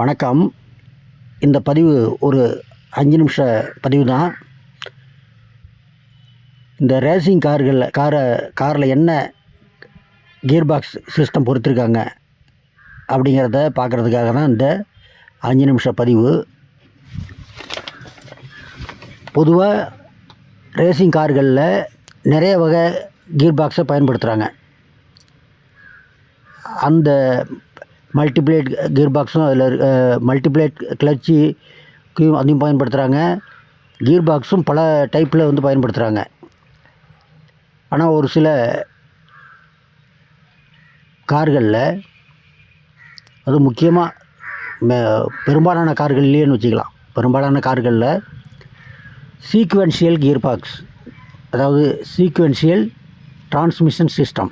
வணக்கம். இந்த பதிவு ஒரு அஞ்சு நிமிஷ பதிவு தான். இந்த ரேசிங் கார்களில் காரை காரில் என்ன கியர் பாக்ஸ் சிஸ்டம் பொறுத்திருக்காங்க அப்படிங்கிறத பார்க்குறதுக்காக தான் இந்த அஞ்சு நிமிஷ பதிவு. பொதுவாக ரேசிங் கார்களில் நிறைய வகை கியர் பாக்ஸை பயன்படுத்துகிறாங்க அந்த மல்டிப்ளேட் கியர் பாக்ஸும் அதில் மல்டிப்ளேட் கிளர்ச்சி அதையும் பயன்படுத்துகிறாங்க கியர் பாக்ஸும் பல டைப்பில் வந்து பயன்படுத்துகிறாங்க ஆனால் ஒரு சில கார்களில் அது முக்கியமாக பெரும்பாலான கார்கள்லேன்னு வச்சுக்கலாம். பெரும்பாலான கார்களில் சீக்வென்ஷியல் கியர் பாக்ஸ் அதாவது சீக்வென்ஷியல் டிரான்ஸ்மிஷன் சிஸ்டம்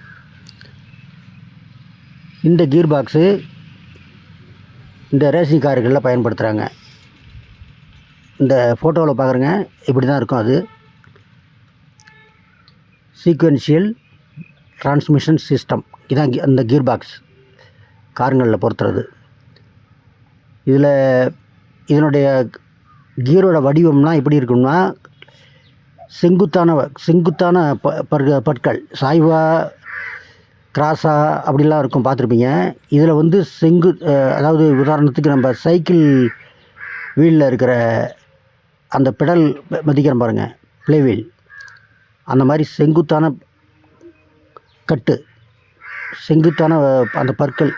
இந்த கீர் பாக்ஸு இந்த ரேசிங் கார்களில் பயன்படுத்துகிறாங்க இந்த ஃபோட்டோவில் பார்க்குறங்க இப்படி தான் இருக்கும் அது. சீக்வென்ஷியல் டிரான்ஸ்மிஷன் சிஸ்டம் இதான் கி- அந்த கீர் பாக்ஸ் காருங்களில் பொறுத்துறது. இதில் இதனுடைய கியரோட வடிவம்லாம் எப்படி இருக்கும்னா செங்குத்தான வ- செங்குத்தான ப பற்க- பற்கள் சாய்வாக கிராஸா அப்படிலாம் இருக்கும் பார்த்துருப்பீங்க. இதில் வந்து செங்கு அதாவது உதாரணத்துக்கு நம்ம சைக்கிள் வீலில் இருக்கிற அந்த பெடல் மதிக்கிறோம் பாருங்கள் ப்ளே வீல். அந்த மாதிரி செங்குத்தான கட்டு செங்குத்தான அந்த பற்கள்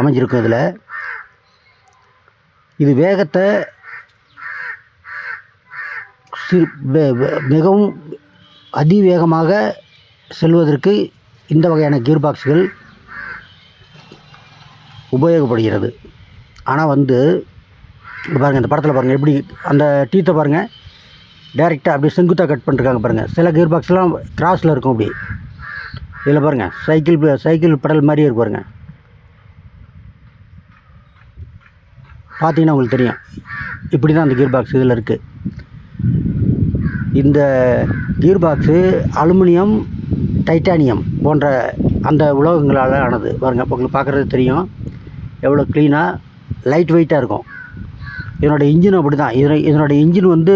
அமைஞ்சிருக்கும் இதில். இது வேகத்தை சிறு மிகவும் அதிவேகமாக செல்வதற்கு இந்த வகையான கியர் பாக்ஸ்கள் உபயோகப்படுகிறது. ஆனால் வந்து பாருங்கள் இந்த படத்தில் பாருங்கள் எப்படி அந்த டீத்தை பாருங்கள் டைரெக்டாக அப்படியே செங்குத்தாக கட் பண்ணிருக்காங்க பாருங்கள் சில கியர் பாக்ஸ்லாம் கிராஸில் இருக்கும் அப்படி இதில் பாருங்கள் சைக்கிள் சைக்கிள் படல் மாதிரியே இருக்கு பாருங்கள் பார்த்தீங்கன்னா உங்களுக்கு தெரியும். இப்படி தான் அந்த கியர் பாக்ஸ் இதில் இருக்குது இந்த கியர் பாக்ஸு அலுமினியம் டைட்டானியம் போன்ற அந்த உலோகங்களால் ஆனது. பாருங்கள் இப்போ உங்களுக்கு பார்க்குறது தெரியும். எவ்வளோ க்ளீனாக லைட் வெயிட்டாக இருக்கும். இதனோட இன்ஜின் அப்படி தான் இதனை இதனோட இன்ஜின் வந்து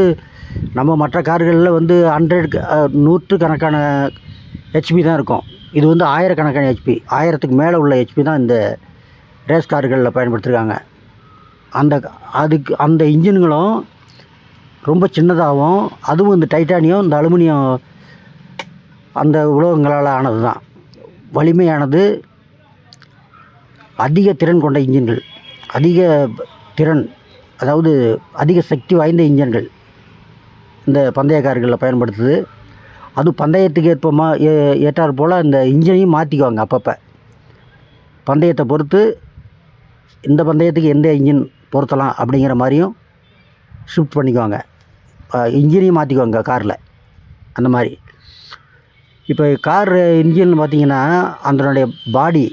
நம்ம மற்ற கார்களில் வந்து ஹண்ட்ரட் நூற்றுக்கணக்கான ஹெச்பி தான் இருக்கும். இது வந்து ஆயிரக்கணக்கான ஹெச்பி ஆயிரத்துக்கு மேலே உள்ள ஹெச்பி தான் இந்த ரேஸ் கார்களில் பயன்படுத்திருக்காங்க. அந்த அதுக்கு அந்த இன்ஜின்களும் ரொம்ப சின்னதாகவும் அதுவும் இந்த டைட்டானியம் இந்த அலுமினியம் அந்த உலோகங்களால் ஆனது தான். வலிமையானது அதிக திறன் கொண்ட இன்ஜின்கள் அதிக திறன் அதாவது அதிக சக்தி வாய்ந்த இன்ஜின்கள் இந்த பந்தய கார்களில் பயன்படுத்துது. அது பந்தயத்துக்கு ஏற்ப மா ஏ- ஏற்றாற் போல் இந்த இன்ஜினையும் மாற்றிக்குவாங்க அப்பப்போ. பந்தயத்தை பொறுத்து இந்த பந்தயத்துக்கு எந்த இன்ஜின் பொருத்தலாம் அப்படிங்கிற மாதிரியும் ஷிஃப்ட் பண்ணிக்குவாங்க. இன்ஜினையும் மாற்றிக்குவாங்க காரில். அந்த மாதிரி. இப்போ கார் இன்ஜின் பார்த்தீங்கன்னா அதனுடைய பாடி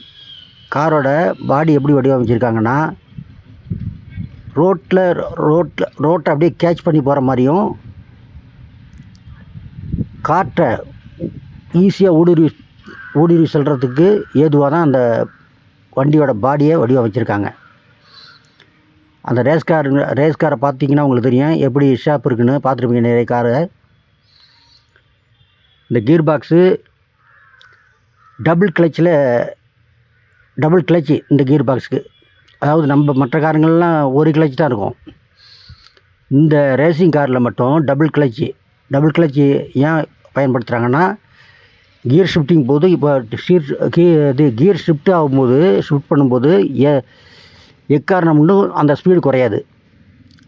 காரோட பாடி எப்படி வடிவமைச்சிருக்காங்கன்னா ரோட்டில் ரோட்டில் ரோட்டை அப்படியே கேட்ச் பண்ணி போகிற மாதிரியும் காற்றை ஈஸியாக ஊடுருவி ஊடுருவி செல்கிறதுக்கு ஏதுவாக தான் அந்த வண்டியோட பாடியை வடிவமைச்சிருக்காங்க. அந்த ரேஸ் கார் ரேஸ் காரை பார்த்தீங்கன்னா உங்களுக்கு தெரியும். எப்படி ஷாப் இருக்குன்னு பார்த்துருப்பீங்க நிறைய காரை. இந்த கீர் பாக்ஸு டபுள் கிளச்சில் டபுள் கிளச்சு இந்த கீர் பாக்ஸுக்கு அதாவது நம்ம மற்ற காருங்கள்லாம் ஒரு கிளச் தான் இருக்கும். இந்த ரேசிங் காரில் மட்டும் டபுள் கிளச்சு டபுள் கிளச்சு ஏன் பயன்படுத்துகிறாங்கன்னா கியர் ஷிஃப்டிங் போது இப்போ ஷீர் கீ இது கியர் ஷிஃப்ட் ஆகும்போது ஷிஃப்ட் பண்ணும்போது எ ஒன்றும் அந்த ஸ்பீடு குறையாது.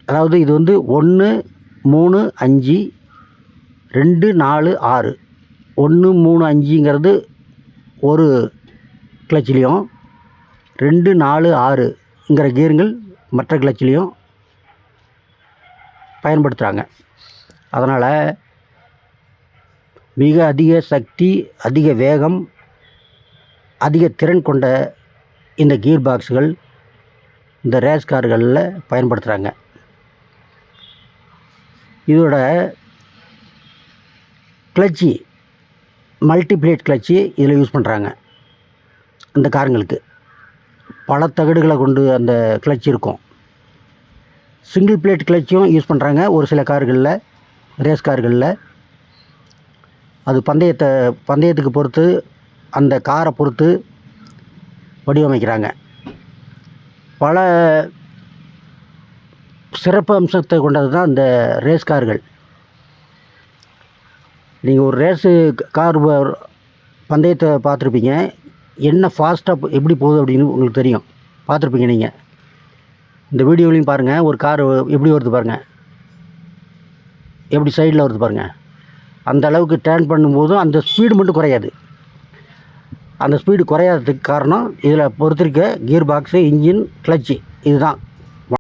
அதாவது இது வந்து ஒன்று மூணு அஞ்சு ரெண்டு நாலு ஆறு. ஒன்று மூணு அஞ்சுங்கிறது ஒரு கிளச்சிலையும் ரெண்டு நாலு ஆறுங்கிற கியருங்கள் மற்ற கிளச்சிலையும் பயன்படுத்துகிறாங்க அதனால் மிக அதிக சக்தி அதிக வேகம் அதிக திறன் கொண்ட இந்த கியர் பாக்ஸுகள் இந்த ரேஸ் கார்களில் பயன்படுத்துகிறாங்க இதோட கிளச்சி மல்டிப்ளேட் கிளச்சி இதில் யூஸ் பண்ணுறாங்க அந்த காருங்களுக்கு. பல தகடுகளை கொண்டு அந்த கிளச் இருக்கும். சிங்கிள் பிளேட் கிளச்சும் யூஸ் பண்ணுறாங்க ஒரு சில கார்களில் ரேஸ் கார்களில். அது பந்தயத்தை பந்தயத்துக்கு பொறுத்து அந்த காரை பொறுத்து வடிவமைக்கிறாங்க. பல சிறப்பு அம்சத்தை கொண்டது தான் அந்த ரேஸ் கார்கள். நீங்கள் ஒரு ரேஸு கார் பந்தயத்தை பார்த்துருப்பீங்க. என்ன ஃபாஸ்ட்டாக எப்படி போகுது அப்படின்னு உங்களுக்கு தெரியும். பார்த்துருப்பீங்க நீங்கள் இந்த வீடியோலையும் பாருங்கள் ஒரு கார் எப்படி வருது பாருங்கள் எப்படி சைடில் வருது பாருங்கள் அந்த அளவுக்கு டேர்ன் பண்ணும்போதும் அந்த ஸ்பீடு மட்டும் குறையாது. அந்த ஸ்பீடு குறையாததுக்கு காரணம் இதில் பொறுத்திருக்க கியர் பாக்ஸு இன்ஜின் கிளச்சு இதுதான்.